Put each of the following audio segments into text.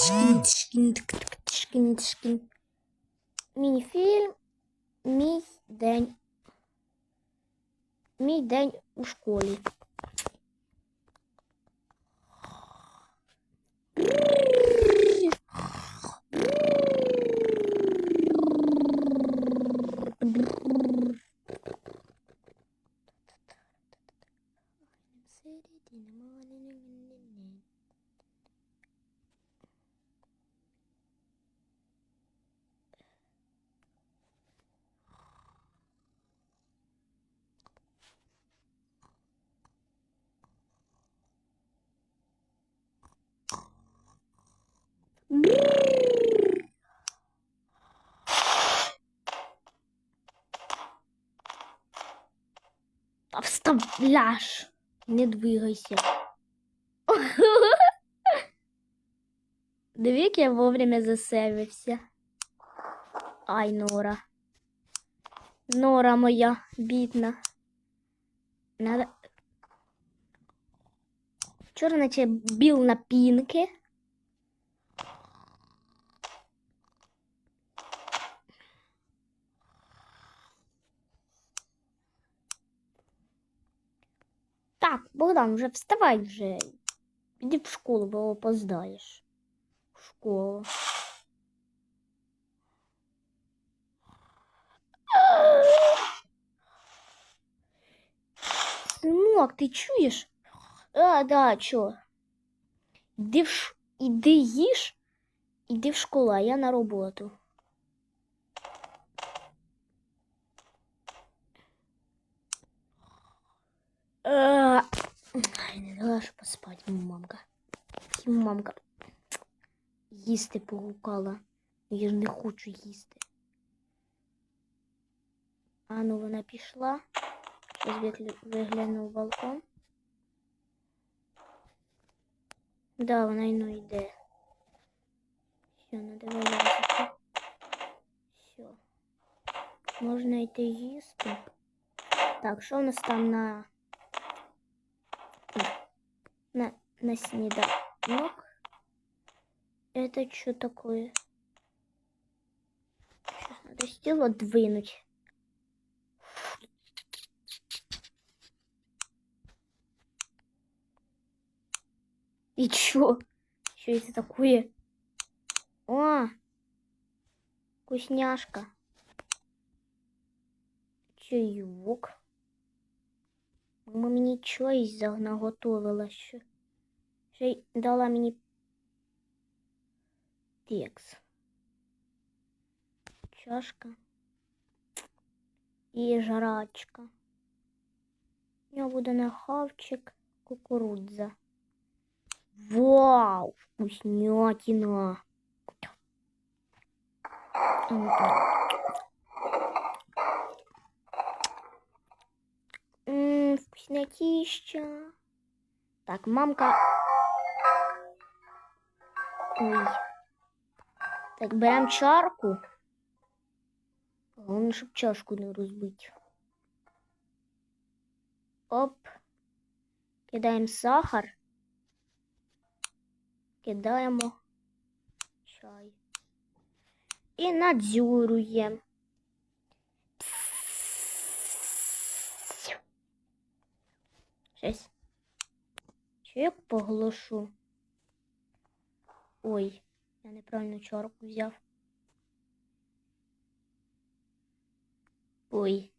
тшкін, тшкін, тшкін, тшкін. День. Мій день у школі. Та встав, ляж. Не двигайся. Диви, я вовремя засевився. Ай, Нора. Нора моя бідна. Надо... Вчора наче біл на пінки. Так, Богдан, вже вставай вже. Іди в школу, бо опоздаєш. В школу. Синок, ти чуєш? А, да, чо? Іди в ш... Іди їж, іди в школу, а я на роботу. Не дала ж поспати, мамка. Мамка їсти погукала. Я ж не хочу їсти. А ну вона пішла. Щось вигля- виглянув в балкон. Да, вона й ну йде. Все, надо вилазити. Все. Можна йти їсти. Так, що у нас там на на, на снеданок. Это что такое? Сейчас надо стил отдвинуть. И чё? Что это такое? О! Вкусняшка. Чаек. Мені чогось наготовила ще. Ще й дала мені текс. Чашка. І жрачка. У нього буде нахавчик кукурудза. Вау! Вкуснятина! М, так. Ммм, вкуснятища. Так, мамка. Ой. Так, берем чарку. Головне, щоб чашку не розбити. Оп. Кидаємо сахар. Кидаємо чай. І надзюруємо. Щось. Чайок поглошу. Ой, я неправильно чарку взяв. Ой.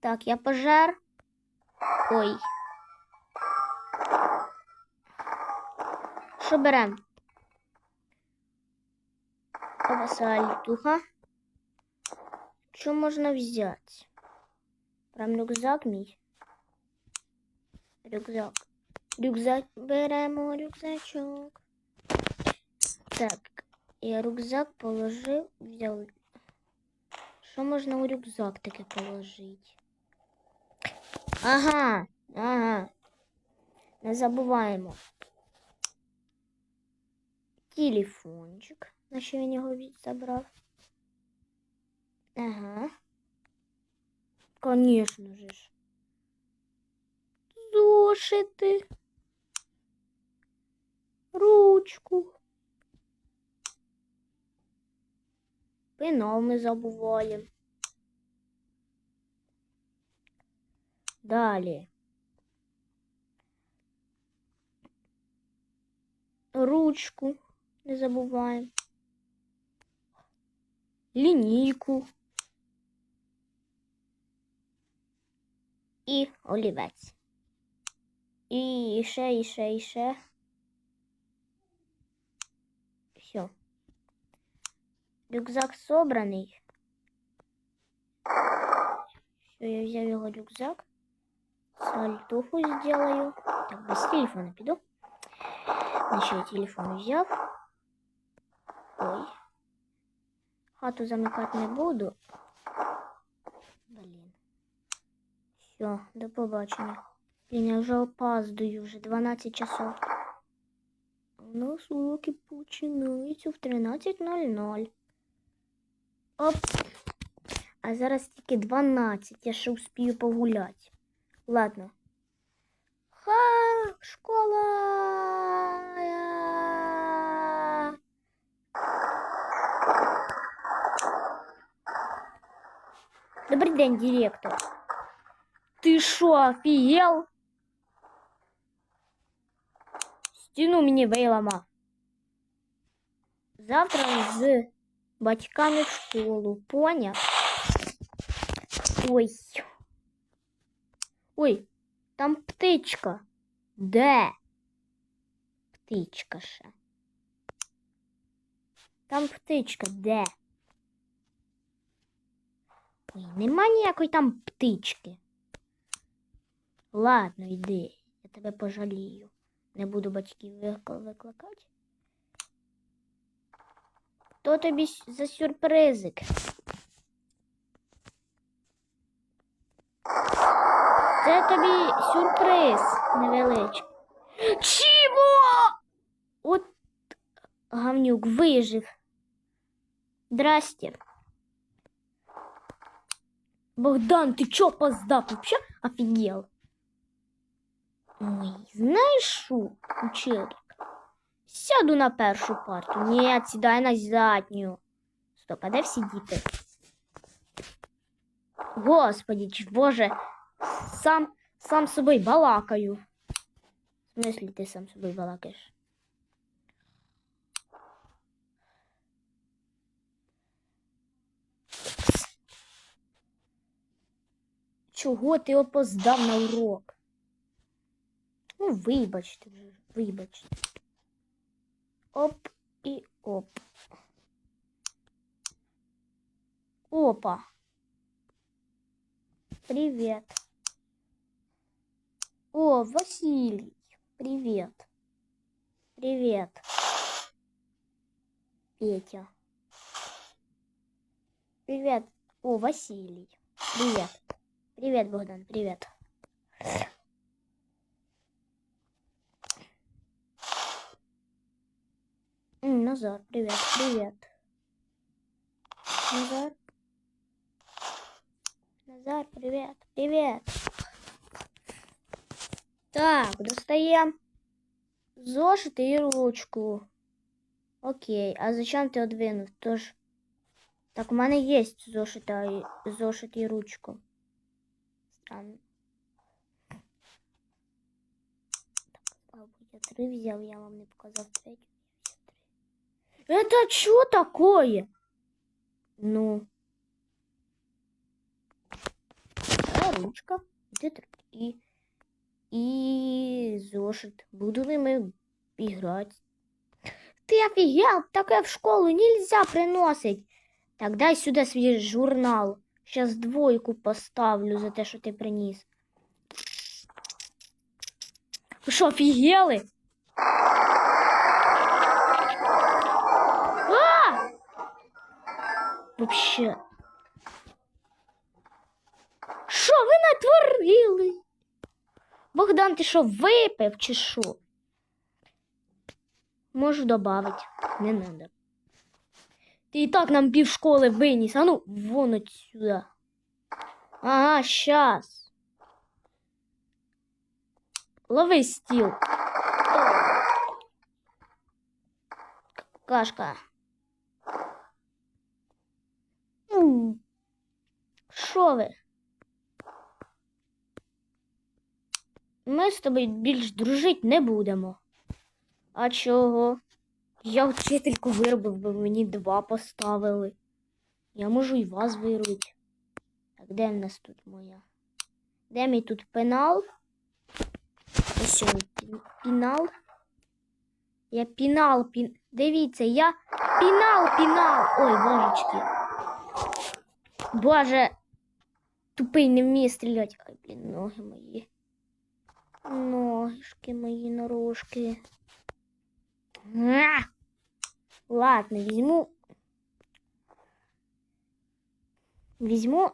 Так, я пожар. Ой. Що берем? Опа, сальтуха. Що можна взяти? Прям рюкзак мій. Рюкзак. Рюкзак. Беремо рюкзачок. Так, я рюкзак положив, взяв. Що можна у рюкзак таке положити? Ага, ага. Не забуваємо. Телефончик. На що він його забрав? Ага. Конечно же ж. Зошити. Ручку. Пенал ми забуваємо. Далі. Ручку не забуваємо. Лінійку. І олівець. І ще, і ще, і ще. Все. Рюкзак собраний. Все, я взяв його рюкзак. Сальтуху сделаю. Так, без телефона піду. Ще я телефон взяв. Ой. Хату замикати не буду. Блін. Все, до побачення. Блін, я вже опаздую, вже 12 часов. У нас уроки починаються в 13.00. Оп. А зараз тільки 12, я ще успію погуляти. Ладно. Ха, школа. Добрий день, директор. Ты шо, офигел? Стіну мені вилама. Завтра з батьками в школу, поняв? Ой. Ой, там птичка. Де? Птичка ще. Там птичка, де? Ой, нема ніякої там птички. Ладно, йди, я тебе пожалію. Не буду батьків викликати. Хто тобі за сюрпризик? Це тобі сюрприз невеличкий. Чого? От гавнюк вижив. Здрасте. Богдан, ты чё опоздал? Вообще офигел. Ой, знаєш що, училик? Сяду на першу парту. Ні, сідай на задню. Стоп, а де всі діти? Господи, ч- боже, сам, сам собою балакаю. В смислі ти сам собою балакаєш? Чого ти опоздав на урок? Ну, вибачте вже, вибачте. Оп і оп. Опа. Привет. О, Василий. Привет. Привет. Петя. Привет. О, Василий. Привет. Привет, Богдан. Привет. Назар, привет, привет. Назар. Назар, привет, привет. Так, достаем зошит и ручку. Окей, а зачем ты одвинув? Тож. Так, у мене є зошита, і- зошит і ручку. Странно. Так, мабуть, я три взяв, я вам не показав третю. Это что такое? Ну. А ручка. Где тр- и и зошит. Буду ли мы играть? Ты офигел? Такое в школу нельзя приносить. Так, дай сюда свій журнал. Сейчас двойку поставлю за те, що ти приніс. Ви що, офігели? А! Вообще. Що ви натворили? Богдан, ти що, випив чи що? Можу добавить. Не надо. Ти і так нам пів школи виніс. А ну, вон отсюда. Ага, щас. Лови стіл. Кашка. М. Що ви? Ми з тобою більш дружить не будемо. А чого? Я вчительку виробив, бо мені два поставили. Я можу і вас виробити. Так, де в нас тут моя? Де мій тут пенал? Ось він, пінал. Я пінал, пін... Дивіться, я пінал, пінал. Ой, божечки. Боже. Тупий не вміє стріляти. Ай, блін, ноги мої. Ножки мої норожки. Ладно, візьму. Візьму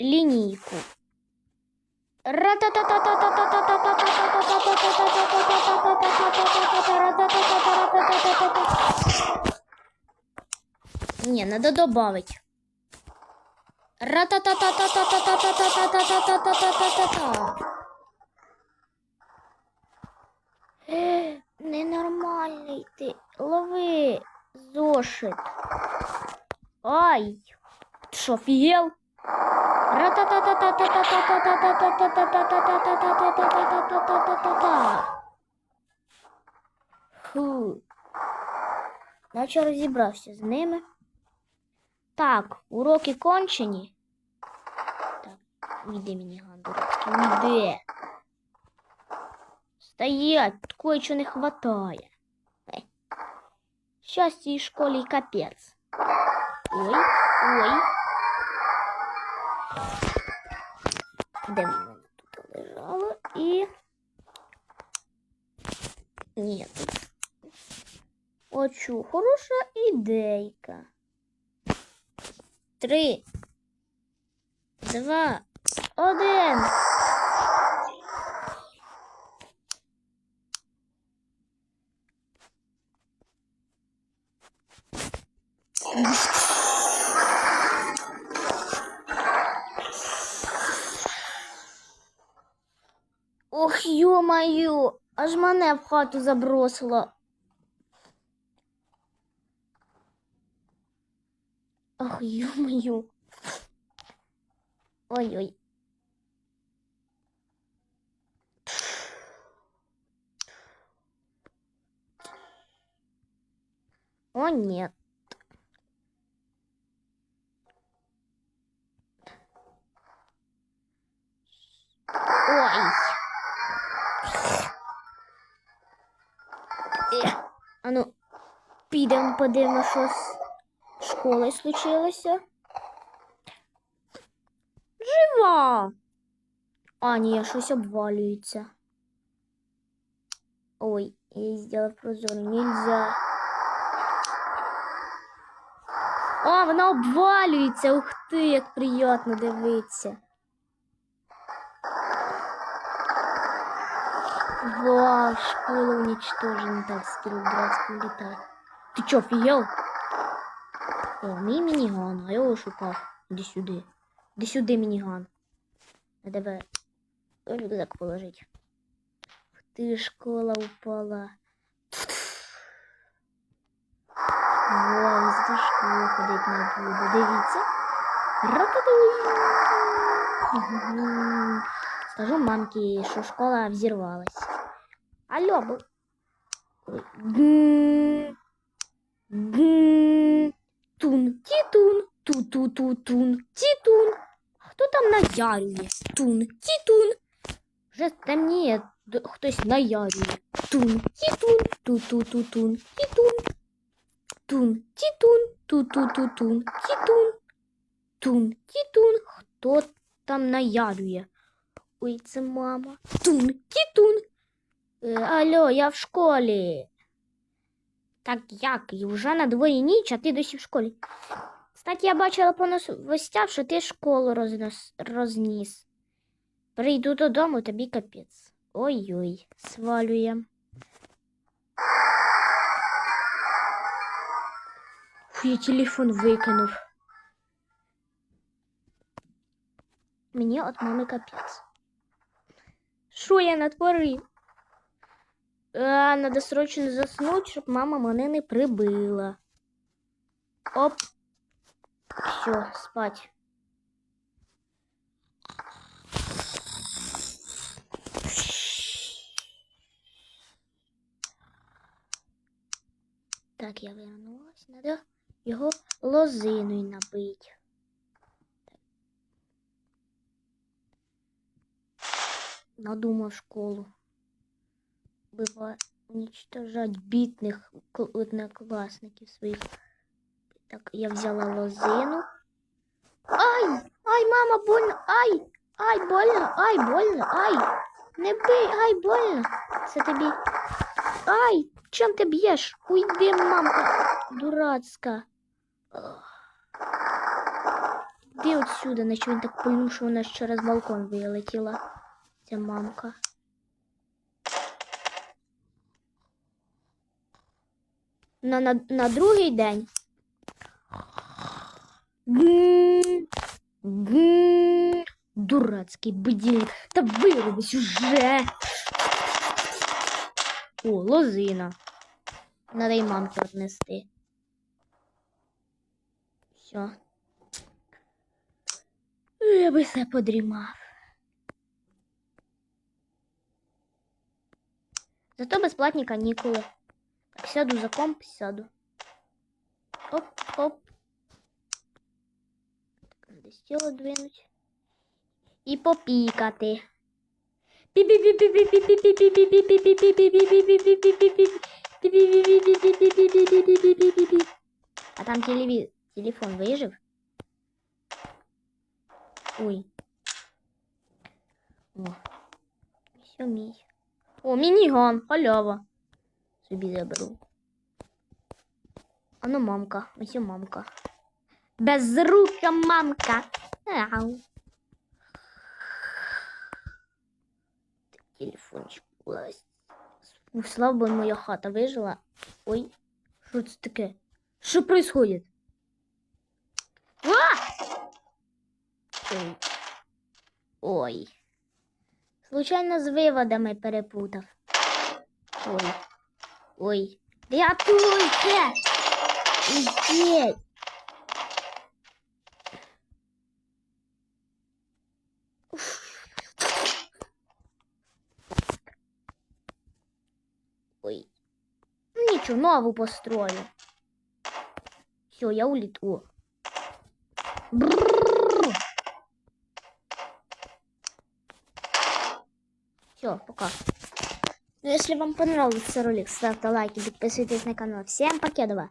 лінійку. Не, надо добавить. Ра-та-та-та-та-та-та-та-та-та-та-та-та-та-та-та-та-та. Ненормальний ти. Лови зошит. Ай! Шо, фігел? Фу. Наче розібрався з ними. Так, уроки кончені. Так, віди мені гандурецький, віди. Стоять, кое-что не хватает. Счастье и школе и капец. Ой, ой. Де вона тут лежала і. Ні. Очу, хороша ідейка. Три. Два. Один. Ох, ё-моё, аж мене в хату забросило. Ах, ё-моё. Ой-ой. О, нет. Ой. Підемо подивимо, що з школою случилося. Жива. А, ні, щось обвалюється. Ой, я її прозору. Нельзя. А, вона обвалюється. Ух ти, як приємно дивитися. Вау, школа уничтожена. Так, скилл братского летать. Ты чё, офигел? О, мій мініган, а я його шукав. Іди сюди. Іди сюди, мініган. А тебе рюкзак положить. Ти, школа упала. Вау, за школу ходить не буду. Дивіться. Скажу мамке, що школа взірвалась. Алло, бо... Тун, тітун, ту-ту-ту-тун, тітун. Хто там наярює? Тун, тітун. Вже темніє, хтось наярює. Тун, тітун, ту-ту-ту-тун, тітун. Тун, тітун, ту-ту-ту-тун, тітун. Тун, тітун. Хто там наярює? Ой, це мама. Тун, тітун. Алло, я в школі. Так як? І вже на дворі ніч, а ти досі в школі. Кстати, я бачила по новостях, що ти школу рознос, розніс. Прийду додому, тобі капець. Ой-ой, свалює. Фу, я телефон викинув. Мені от мами капець. Що я натворив? А, надо срочно заснуть, щоб мама мене не прибила. Оп. Все, спать. Так, я вернулась. Надо його лозиною набити. Надумав школу. Бива уничтожать бідних кл- однокласників своїх. Так, я взяла лозину. Ай! Ай, мама, больно! Ай! Ай, больно! Ай, больно! Ай! Не бий! Ай, больно! Це тобі. Ай! Чим ти б'єш? Уйди, мамка дурацька. Іди отсюда, наче він так пильнув, що вона ж через балкон вилетіла. Ця мамка. На, на, на другий день. Дурацький будильник. Та вирубись уже. О, лозина. Надо й мамці віднести. Все. Я би все подрімав. Зато безплатні канікули. Сяду за комп, сяду. Оп, оп. Надо стіло двинуть. І попікати. А там телеви... телефон выжив? Ой. О. Все мій. О, мініган, халява. Собі заберу. А ну мамка, ось і мамка. Безрука мамка. Ау. Телефончик. Ну, Слава Богу, моя хата вижила. Ой, що це таке? Що происходит? А! Ой. Ой. Случайно з виводами перепутав. Ой. Ой. Рятуйте! Ідіть! Ой. Ну, Ничего, новую построю. Все, я улету. Все, пока. Ну, если вам понравился ролик, ставьте лайки, подписывайтесь на канал. Всем покедова!